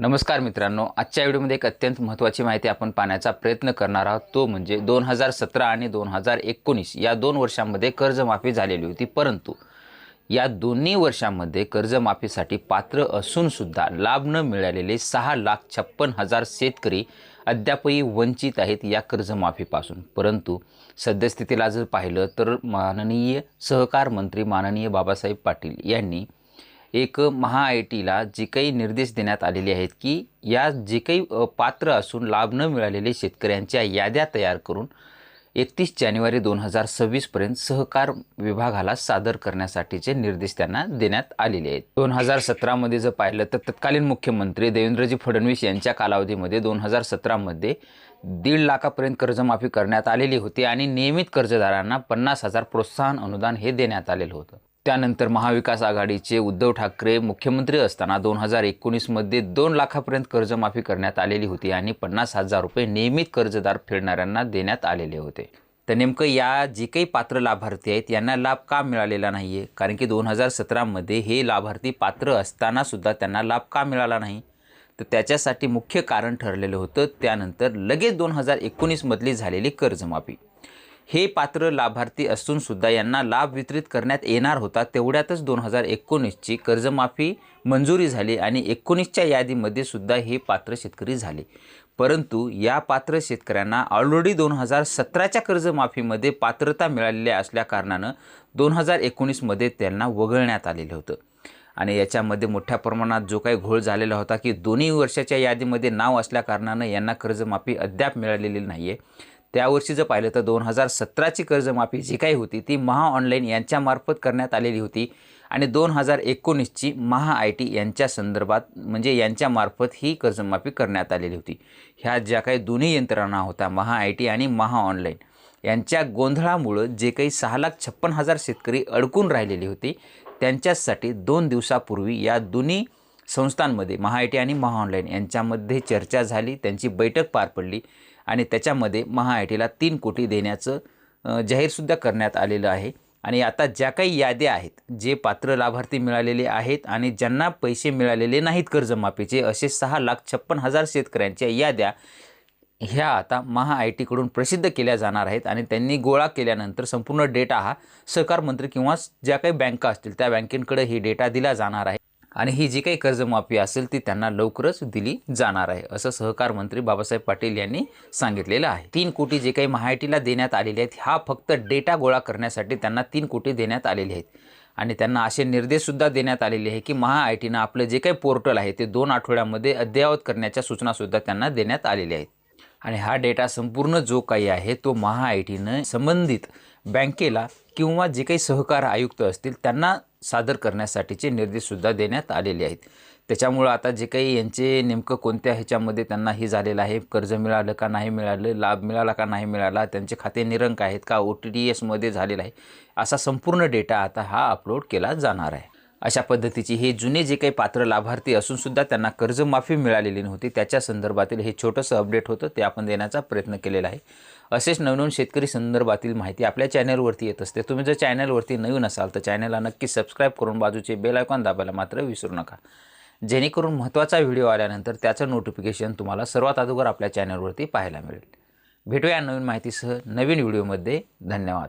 नमस्कार मित्रांनो आजच्या व्हिडिओमध्ये एक अत्यंत महत्त्वाची माहिती आपण पाहण्याचा प्रयत्न करणार आहोत. तो म्हणजे दोन हजार सतरा आणि दोन हजार एकोणीस या दोन वर्षांमध्ये कर्जमाफी झालेली होती. परंतु या दोन्ही वर्षांमध्ये कर्जमाफीसाठी पात्र असूनसुद्धा लाभ न मिळालेले सहा लाख छप्पन हजार शेतकरी अद्यापही वंचित आहेत या कर्जमाफीपासून. परंतु सद्यस्थितीला जर पाहिलं तर माननीय सहकार मंत्री माननीय बाबासाहेब पाटील यांनी एक महा आय टीला जे काही निर्देश देण्यात आलेले आहेत की या जे काही पात्र असून लाभ न मिळालेले शेतकऱ्यांच्या याद्या तयार करून एकतीस जानेवारी दोन हजार सव्वीसपर्यंत सहकार विभागाला सादर करण्यासाठीचे निर्देश त्यांना देण्यात आलेले आहेत. दोन हजार सतरामध्ये जर पाहिलं तर तत्कालीन मुख्यमंत्री देवेंद्रजी फडणवीस यांच्या कालावधीमध्ये दोन हजार सतरामध्ये दीड लाखापर्यंत कर्जमाफी करण्यात आलेली होती आणि नियमित कर्जदारांना पन्नास हजार प्रोत्साहन अनुदान हे देण्यात आलेलं होतं. त्यानंतर महाविकास आघाडीचे उद्धव ठाकरे मुख्यमंत्री असताना दोन हजार एकोणीसमध्ये दोन लाखापर्यंत कर्जमाफी करण्यात आलेली होती आणि पन्नास हजार रुपये नियमित कर्जदार फेडणाऱ्यांना देण्यात आलेले होते. तर नेमकं या जे काही पात्र लाभार्थी आहेत यांना लाभ का मिळालेला नाही आहे कारण की दोन हजार सतरामध्ये हे लाभार्थी पात्र असतानासुद्धा त्यांना लाभ का मिळाला नाही? तर त्याच्यासाठी मुख्य कारण ठरलेलं होतं त्यानंतर लगेच दोन हजार एकोणीसमधली झालेली कर्जमाफी. हे पात्र लाभार्थी असूनसुद्धा यांना लाभ वितरित करण्यात येणार होता. तेवढ्यातच दोन हजार एकोणीसची कर्जमाफी मंजुरी झाली आणि एकोणीसच्या यादीमध्ये सुद्धा हे पात्र शेतकरी झाले. परंतु या पात्र शेतकऱ्यांना ऑलरेडी दोन हजार सतराच्या कर्जमाफीमध्ये पात्रता मिळालेल्या असल्याकारणानं दोन हजार एकोणीसमध्ये त्यांना वगळण्यात आलेलं होतं. आणि याच्यामध्ये मोठ्या प्रमाणात जो काही घोळ झालेला होता की दोन्ही वर्षाच्या यादीमध्ये नाव असल्याकारणानं यांना कर्जमाफी अद्याप मिळालेली नाही आहे त्यावर्षी जर पाहिलं तर दोन हजार सतराची कर्जमाफी जी काही होती ती महा ऑनलाईन यांच्यामार्फत करण्यात आलेली होती. आणि दोन हजार एकोणीसची महा आय टी यांच्या संदर्भात म्हणजे यांच्यामार्फत ही कर्जमाफी करण्यात आलेली होती. ह्या ज्या काही दोन्ही यंत्रणा होत्या महा आय टी आणि महा ऑनलाईन यांच्या गोंधळामुळं जे काही सहा लाख छप्पन हजार शेतकरी अडकून राहिलेले होते त्यांच्यासाठी दोन दिवसापूर्वी या दोन्ही संस्थांमध्ये महा आय टी आणि महा ऑनलाईन यांच्यामध्ये चर्चा झाली त्यांची बैठक पार पडली आणि त्याच्यामध्ये महा आय टीला तीन कोटी देण्याचं जाहीरसुद्धा करण्यात आलेलं आहे. आणि आता ज्या काही याद्या आहेत जे पात्र लाभार्थी मिळालेले आहेत आणि ज्यांना पैसे मिळालेले नाहीत कर्जमाफीचे असे सहा लाख छप्पन हजार शेतकऱ्यांच्या याद्या ह्या आता महा आय टीकडून प्रसिद्ध केल्या जाणार आहेत आणि त्यांनी गोळा केल्यानंतर संपूर्ण डेटा हा सहकार मंत्री किंवा ज्या काही बँका असतील त्या बँकेकडे ही डेटा दिला जाणार आहे. आणि ही जी काही कर्जमाफी असेल ती त्यांना लवकरच दिली जाणार आहे असं सहकार मंत्री बाबासाहेब पाटील यांनी सांगितलेलं आहे. तीन कोटी जे काही महाआयटीला देण्यात आलेले आहेत हा फक्त डेटा गोळा करण्यासाठी त्यांना तीन कोटी देण्यात आलेले आहेत. आणि त्यांना असे निर्देशसुद्धा देण्यात आलेले आहे की महा आय टीनं आपलं जे काही पोर्टल आहे ते दोन आठवड्यामध्ये अद्ययावत करण्याच्या सूचनासुद्धा त्यांना देण्यात आलेल्या आहेत. आणि हा डेटा संपूर्ण जो काही आहे तो महा आय टीनं संबंधित बँकेला किंवा जे काही सहकार आयुक्त असतील त्यांना सादर करण्यासाठीचे निर्देशसुद्धा देण्यात आलेले आहेत. त्याच्यामुळं आता जे काही यांचे नेमकं कोणत्या ह्याच्यामध्ये त्यांना हे झालेलं आहे कर्ज मिळालं का नाही मिळालं लाभ मिळाला का नाही मिळाला त्यांचे खाते निरंक आहेत का ओ टी डी एसमध्ये झालेला आहे असा संपूर्ण डेटा आता हा अपलोड केला जाणार आहे. अशा पद्धतीची हे जुने जे काही पात्र लाभार्थी असूनसुद्धा त्यांना कर्जमाफी मिळालेली नव्हती. त्याच्या संदर्भातील हे छोटंसं अपडेट होतं ते आपण देण्याचा प्रयत्न केलेला आहे. असेच नवनवीन शेतकरी संदर्भातील माहिती आपल्या चॅनलवरती येत असते. तुम्ही जर चॅनलवरती नवीन असाल तर चॅनलला नक्की सबस्क्राईब करून बाजूचे बेल आयकॉन दाबायला मात्र विसरू नका. जेणेकरून महत्त्वाचा व्हिडिओ आल्यानंतर त्याचं नोटिफिकेशन तुम्हाला सर्वात अगोदर आपल्या चॅनलवरती पाहायला मिळेल. भेटूया नवीन माहितीसह नवीन व्हिडिओमध्ये. धन्यवाद.